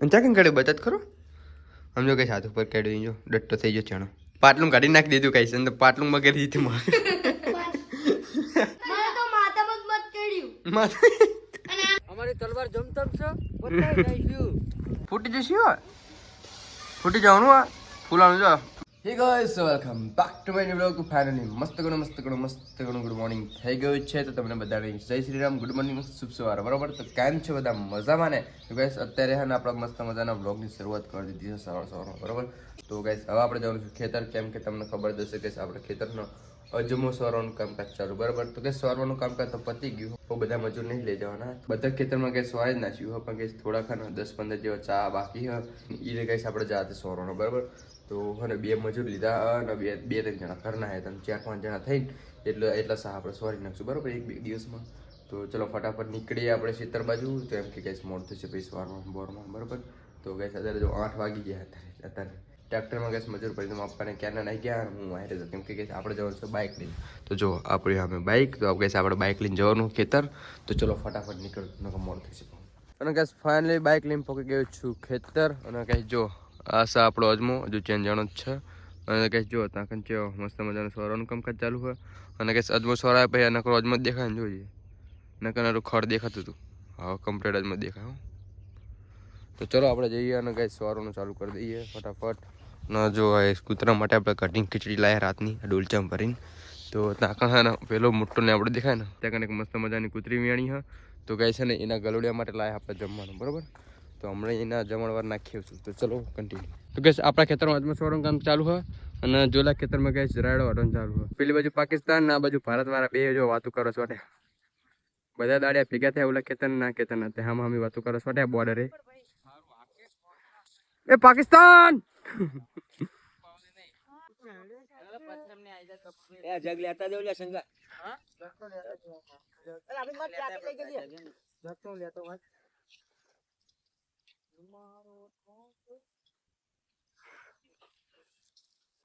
અને ચાકન કાઢ્યો? બચત કરો સમજો કઈ હાથ ઉપર કાઢ્યું જો ડટ્ટો થઈ ગયો ચણો. પાટલું કાઢી નાખી દીધું કઈ અને પાટલું મગર દીધું મારે. તો અમારી તલવાર જમતમ છે? ફૂટી જશે હો ફૂટી જવાનું આ? ફૂલાનું જો hey guys welcome back to my new blog finally મસ્ત ગણો મસ્ત ગણો મસ્ત ગણો ગુડ મોર્નિંગ થઈ ગયું છે તો તમને બધાને જય શ્રી રામ ગુડ મોર્નિંગ શુભ સવાર બરાબર તો કેમ છે બધા મજામાં ને તો ગાઈસ અત્યારે હે ને આપણા મસ્ત મજાના બ્લોગની શરૂઆત કરી દીધી છે સવાર સવારમાં બરાબર તો ગાઈસ હવે આપણે જવાનું છે ખેતર કેમ કે તમને ખબર જશે કે આપણે ખેતરનો અજમો સવારવાનું કામકાજ ચાલુ બરાબર તો કે સવારવાનું કામકાજ તો પતી ગયું તો બધા મજૂર નહીં લઈ જવાના બધા ખેતરમાં કંઈ સવારે જ નાખ્યું હોય પણ કંઈ થોડા ખાના દસ પંદર જેવા ચા બાકી હોય એ કંઈ આપણે જાતે સવારવાનો બરાબર તો અને બે મજૂર લીધા અને બે બે, ત્રણ જણા ઘરના હતા અને ચાર, પાંચ જણા થઈને, એટલે એટલા સા આપણે સવારી નાખશું, બરાબર? એક બે દિવસમાં. તો ચલો ફટાફટ નીકળીએ આપણે ખેતર બાજુ, તો એમ કે ગેસ મોડ થશે પછી સવારમાં બોરમાં બરાબર? તો ગેસ અત્યારે જો આઠ વાગી ગયા અત્યારે અત્યારે. ટ્રેક્ટરમાં ગેસ મજૂર પડી તો પપ્પાને ક્યાંના નહીં ગયા હું વાયરે હતો કેમ કે ગેસ આપણે જવાનું છે બાઇક લઈને. તો જો, આપણી અમે બાઇક તો ગેસ આપણે બાઇક લઈને જવાનું ખેતર. તો ચલો ફટાફટ નીકળ મોડ થશે. અને ગેસ ફાઇનલી બાઇક લઈને પહોંચી ગયો છું ખેતર. અને કઈ જો આ આપણો અજમો, હજુ ચેન્જ જાણો જ છે. અને કઈ જો ત્યાં કઈ મસ્ત મજાનું સોરાનું કામકાજ ચાલુ હોય. અને કઈ અજમો સોરા પછી નકરો અજમો દેખાય ને જોઈએ. નકર નારું ખડ દેખાતું હતું. હા કમ્પ્લીટ અજમો દેખાય, હો. તો ચલો, આપણે જઈએ અને કઈ સવારનું ચાલુ કરી દઈએ ફટાફટ. ન, જો કૂતરા માટે આપણે કટિંગ ખીચડી લાયા રાતની ડોલચામ ભરીને. તો ત્યાં હે પેલો મોટો ને આપણે દેખાય ને, ત્યાં કંઈક મસ્ત મજાની કૂતરી વેણી હા. તો ગાય છે ને, એના ગલોડિયા માટે લાયા આપણે જમવાનું, બરોબર? તો હમણાં એના જમણવાર નાખીએ છું તો ચલો કન્ટિન્યુ તો ગેસ આપણા ખેતરમાં આજમાં સવારનું કામ ચાલુ હોય અને જોલા ખેતરમાં ગેસ રાયડો વાટવાનું ચાલુ હોય. પેલી બાજુ પાકિસ્તાન ને આ બાજુ ભારત વાળા બે જો વાતો કરો છો બધા દાડિયા ભેગા થયા ઓલા ખેતર ના ખેતર ના ત્યાં હામી વાતો કરો છો બોર્ડરે એ. પાકિસ્તાન! જગ લેતા દેવ લે સંગા.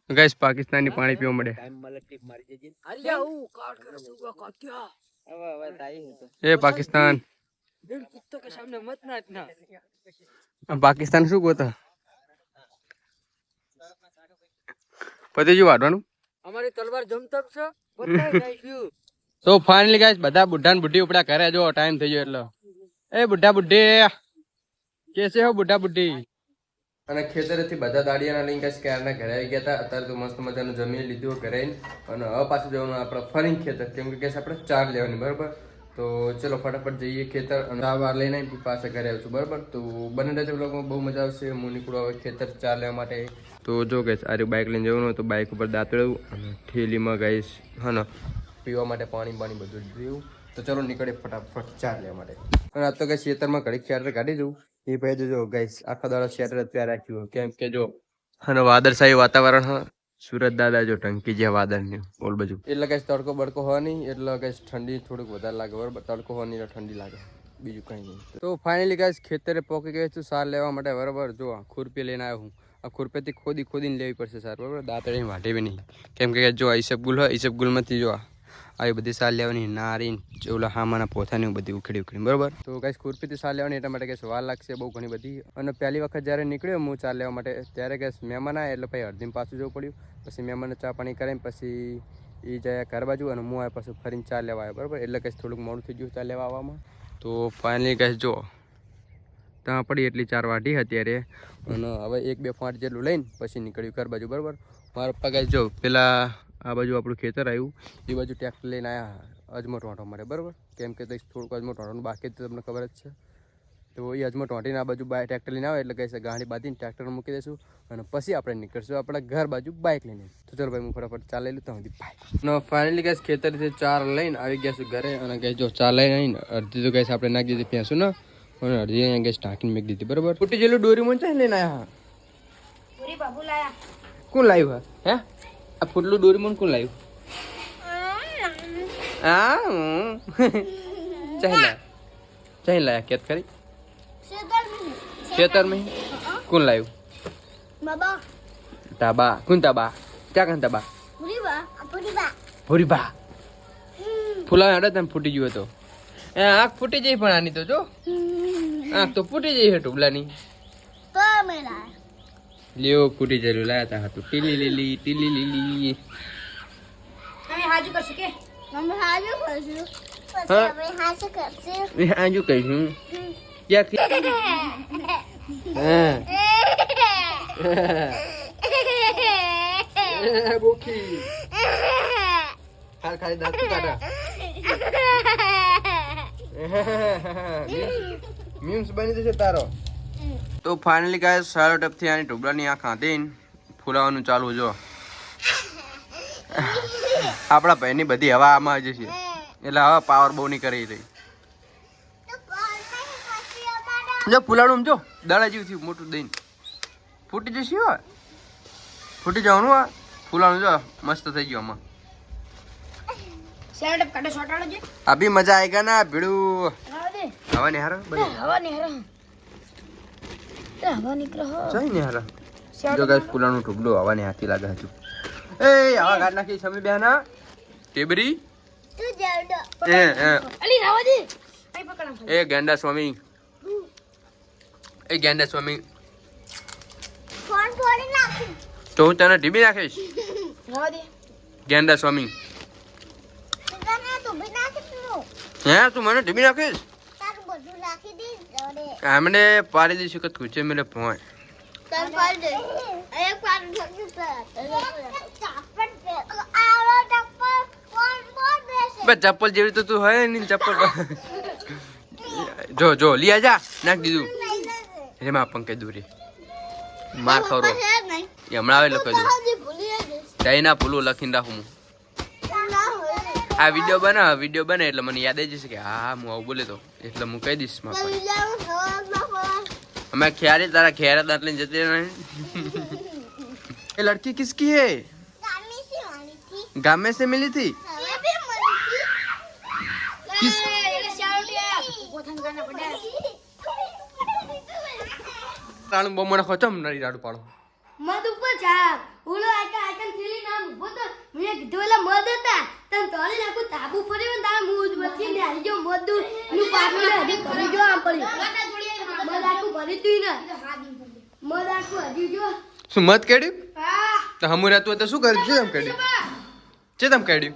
ગાઈસ પાકિસ્તાની પાણી પીવા મળે ટાઈમ મળે ટીપ મારી જજે અલ્યા હું કાટ કર સુગા કાટ્યા હવે હવે તાઈ તો એ પાકિસ્તાન દિલ કુત્તો કે સામને મત નાચના આ પાકિસ્તાન શું ગોતા પતિ જો વાટવાનું અમારી તલવાર જમતમ છે બતાવી નાખ્યું તો ફાઇનલી ગાઈસ બધા બુઢા ને બુઢી ઉપડા કરે જો ટાઈમ થઈ ગયો એટલે એ બુઢા બુઢી કેસે હો બુઢા બુઢી? અને ખેતરેથી બધા દાડિયાના લઈને કઈ ક્યારના ઘરે આવી ગયા હતા અત્યારે તો મસ્ત મજાનું જમીન લીધું ઘરે અને હવે પાછું જવાનું આપણે ફરીને ખેતર. કેમ કે કેસ આપણે ચાર લેવાની, બરાબર? તો ચલો ફટાફટ જઈએ ખેતર અને આ વાર લઈને આવી પાછા ઘરે આવીશું, બરાબર? તો બંને રહેશે બ્લોગમાં બહુ મજા આવશે. હું નીકળું હવે ખેતર ચાર લેવા માટે તો જો ગઈશ આ બાઇક લઈને જવાનું તો બાઇક ઉપર દાંતળવું અને થેલીમાં ગઈશ, હા પીવા માટે પાણી પાણી બધું જ તો ચલો નીકળે ફટાફટ ચાર લેવા માટે. અને આ તો કઈ ખેતરમાં ઘડી ચાર કાઢી દઉં. એ ભાઈ જો ગાઈસ આખા દાડા શેટર અત્યારે રાખ્યું. કેમ કે જો અને વાદળશાહી વાતાવરણ હા. સુરત દાદા જો ટંકી જ્યાં વાદળની બોલ બાજુ. એટલે કઈ તડકો બડકો હોય નહીં એટલે કઈ ઠંડી થોડીક વધારે લાગે બરાબર? તડકો હોય નહીં એટલે ઠંડી લાગે. બીજું કંઈ નહીં. તો ફાઇનલી ગાઈસ ખેતરે પોકી ગઈ છું સાર લેવા માટે બરાબર? જો ખુરપી લઈને આવ્યો હું. આ ખુરપીથી ખોદી ખોદીને લેવી પડશે સાર બરાબર? દાંતળી વાટે બી નહીં. કેમ કે જો ઈસબગુલ હોય ઈસબગુલમાંથી જો આ આવી બધી સાર લેવાની નારી ઓલા હામાના પોથાની બધી ઉખડી ઉખડી, બરાબર? તો કાંઈ ખુરપીથી સાર લેવાની એટલા માટે કે વાર લાગશે બહુ ઘણી બધી. અને પહેલી વખત જ્યારે નીકળ્યો હું ચા લેવા માટે, ત્યારે કે મહેમાન આવે એટલે પછી અડધી પાછું જવું પડ્યું. પછી મહેમાનને ચા પાણી કરીને પછી એ જાય ઘર બાજુ અને હું આવ્યા પાછું ફરીને ચા લેવા આવ્યો બરાબર? એટલે કંઈ થોડુંક મોડું થઈ ગયું ચા લેવા આવવામાં. તો ફાઇનલી કંઈ જો ત્યાં પડી એટલી ચાર વાઢી અત્યારે અને હવે એક બે ફાંટ જેટલું લઈને પછી નીકળ્યું ઘર બાજુ, બરાબર? મારા કાંઈ જો, પેલા આ બાજુ આપણું ખેતર આવ્યું. એ બાજુ ટ્રેક્ટર લઈને આવ્યા અજમો ટોંટો મારે બરાબર? કેમ કે થોડુંક અજમો ટોંટોનું બાકી તો તમને ખબર જ છે. તો એ અજમો ટોંટીને આ બાજુ બાય ટ્રેક્ટર લઈને આવે એટલે કહીશ ગાડી બાંધીને ટ્રેક્ટર મૂકી દઈશું અને પછી આપણે નીકળશું આપણા ઘર બાજુ બાઇક લઈને. તો ચાલો ભાઈ હું ફટાફટ ચાલે લઉં ત્યાં સુધી બાઇક ફાઇનલી ગેસ ખેતરથી ચાર લઈને આવી ગયા છું ઘરે અને ગઈ જો ચાર લઈને આવીને અડધી તો ગેસ આપણે નાખી દીધી ભેંસું ને? અને અડધી અહીંયા ગેસ ટાંકીને મેક દીધી બરાબર? ફૂટી જેલું દોરી મને ચાઈ લઈને આવ્યા કોણ લાવ્યું હે? આ ફૂટલું દોરી મને કોણ લાવ્યું આ હું ચાઈ લાયા કેત કરી ખેતર મેં. કોણ લાવ્યું બાબા તાબા કોણ તાબા ક્યાં કાન તાબા પૂરી બા પૂરી બા ફૂલા હડે તને ફૂટી ગયો હતો એ, આંખ ફૂટી જઈ પણ આની તો જો. આંખ તો ફૂટી જાય છે ટુબલાની તો અમે લાયા કુટી જરૂર લાયા તા હતું ટીલી લીલી ટીલી લીલી અમે હાજુ કરશું કે? અમે હાજુ કરશું. પછી અમે હાજુ કરશું. એ આજુ કહીશું ક્યાંથી? હા. બોખી. ખાલી ખાલી દાંત કાઢા મીમ્સ બની જશે તારો. તો ફાઇનલી ગાય સારો ટપથી આની ટુબલાની આંખ ખાધી ફૂલાવાનું ચાલુ જો. આપણા ભાઈની બધી હવા આમાં જ છે. એટલે હવે પાવર બહુ નહીં કરી રહી જો ફૂલાણું જો દાડા જેવું થયું મોટું દઈને. ફૂટી જશે હવે. ફૂટી જવાનું આ. ફૂલાણું જો મસ્ત થઈ ગયું આમાં. અભી મજા આएगा ના ભીડું. હવા ને હારો હવા ની હરા. હવા નીકળે હો. સહી ને હારો જો ગાઈસ ફૂલાણું ટુકડું હવાને હાથી લાગે હજુ. એ હવા ગાડ નાખી સમી બેના ટેબરી તું જાવડો. એ એ. અલી રાવાજી એ ગેંડા સ્વામી. એ ગેંડા સ્વામી. ફોન ફોડી નાખી. તો હું તને ટીબી નાખીશ? ગેંડા સ્વામી. હે તું મને ટીબી નાખીશ તારું બધું નાખી દઈશ જોડે આમને પાડી દઈશું કે કૂચે મેલે ભોય. પાડ દે. એક પાડ આવો ચપ્પલ બસ જેવી તો તું હોય નહીં ચપ્પલ જો જો લી આજા. નાખ દીધું. રે એમાં પંકે દૂરી. માર ખરો એ હમણાં આવે લખી દઉં ભૂલું ચાઇના પુલું લખીને રાખું હું. ના આ વીડિયો બનાવ વીડિયો બને એટલે મને યાદ જ છે કે, હા, હું આવું બોલે તો. એટલે હું કહી દઈશ અમે ખ્યારે તારા ખ્યારે દાંત લઈને જતી એ લડકી કિસકી હે? ગામે સે મિલી થી? किस રાણું બહુ મને ખોચમ નરી રાડું પાડો. મદ ઉપર જા ઓલો આકા આકન થેલી નામ ઊભો તો મેં કીધું એલા મધ હતા. તને તોલી નાખું તાબુ પડ્યો ને તાર મૂજ વચ્ચે ને આવી ગયો મધ. નું પાટલું હજી ભરી ગયો આમ પડ્યું. મધ આખું ભરી તું ને. મધ આખું હજી જો શું મત કેડ્યું હા. તો હમુ રાતું તો શું કર્યું? છે તમ કેડ્યું છે તમ કેડ્યું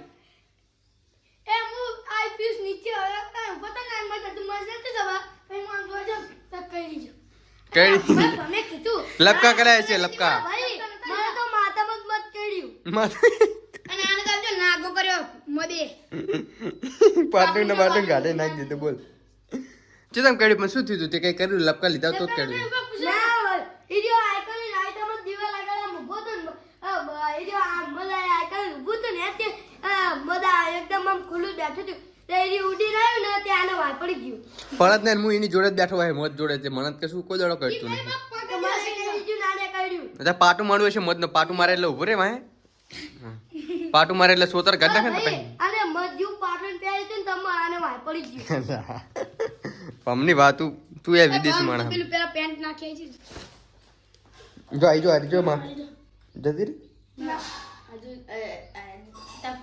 એ હું આઈ પીસ નીચે હવે કાંઈ ના મત તું મત નથી જવા. પછી હું આમ જોજો તો કહી જો કેડી મેં કીધું લપકા કરાય છે લપકા. જ જો કર્યો પાટું ને પાટું કાઢી નાખી દીધું બોલ. તમ કેડ્યું પણ શું થયું તું તે કઈ કર્યું? લપકા લીધા તો જ મદા એકદમ આમ ખુલ્લું બેઠું હતું. તે ઉડી રહ્યું ને તે આને વાય ગયું. પડત ને હું એની જોડે જ બેઠો હોય મોત જોડે છે. મને કશું કોઈ દડો કરતું નહીં અચ્છા પાટું મારવું છે મત ને પાટું મારે એટલે ઊભો રે વાહે. પાટું મારે એટલે સોતર કાઢ નાખે ને ભાઈ, અને મજ્જુ પાટણ પહેરી હતું ને તમે આને વાય ગયું. પમની વાત તું તું એ વિદેશ માણસ. પેલું પેલા પેન્ટ નાખી છે. જો આઈ જો આઈ જો માં. જતી રે હજુ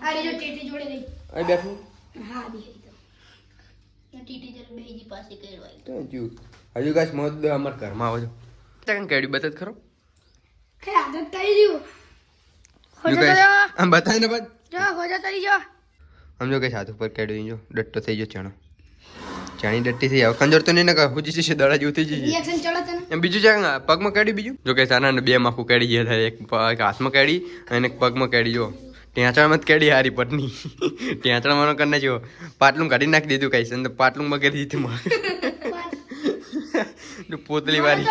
આ જો ટેટી જોડે રહી અહીં બેઠું. હા દી તો ટીટી જર બેજી પાસે કરવાય તો હજુ હજુ કાશ મોત અમાર ઘરમાં આવજો ત્યાં કેડી બતત ખરો કે આદત આમ બતાય ને બાદ જો હોજા આમ જો કઈ હાથ ઉપર કેડી જો ડટ્ટો થઈ ગયો ચણો. ચાણી ડટ્ટી થઈ આવે કંજર તો નહીં ને કહું જશે છે દડા જેવું થઈ જશે. રિએક્શન ચડે છે એમ બીજું છે પગમાં કેડી બીજું? જો કે સાના ને બે માખું કેડી ગયા થાય એક એક હાથમાં કેડી અને એક પગમાં કેડી જો. ટેંચણમાં મત કેડી હારી પટની મનો કરી જો પાટલું કાઢી નાખી દીધું કઈ છે પાટલું મગર દીધું મારે. પોતલી વાળી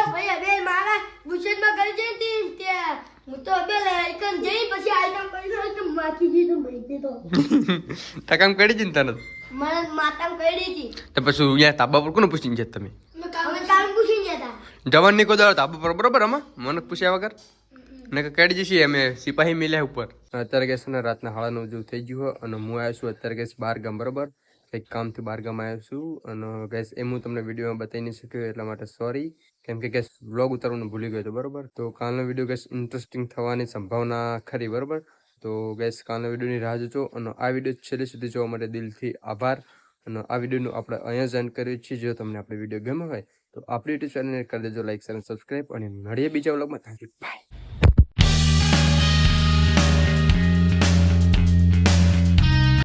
તકામ કરી જઈ હતી તે પછી અહીંયા તાબા પર કોને પૂછીને જત તમે? જવાન નીકળો તાબા પર બરોબર આમાં? મને પૂછ્યા વગર. ને કે કેડી જશે અમે સિપાહી મિલ્યા ઉપર. અત્યારે કેસ ને રાતના હાળાનું જેવું થઈ ગયું હોય અને હું આવ્યો છું અત્યારે ગેસ બાર ગામ, બરાબર? કંઈક કામથી બાર ગામ આવ્યો છું, અને ગેસ એમ હું તમને વિડીયોમાં બતાવી નહીં શક્યો, એટલા માટે સોરી કેમ કે ગેસ વ્લોગ ઉતારવાનું ભૂલી ગયો હતો, બરાબર? તો કાલનો વીડિયો ગેસ ઇન્ટરેસ્ટિંગ થવાની સંભાવના ખરી, બરાબર? તો ગેસ કાલના વિડીયોની રાહ જોજો, અને આ વીડિયો છેલ્લે સુધી જોવા માટે દિલથી આભાર. અને આ વિડીયોનું આપણે અહીંયા જ એન્ડ કરીએ છીએ, જો તમને આપણે વીડિયો ગમ્યો હોય, તો આપણી યુટ્યુબ ચેનલને કરી દેજો લાઈક અને સબસ્ક્રાઈબ અને મળીએ બીજા વ્લોગમાં બાય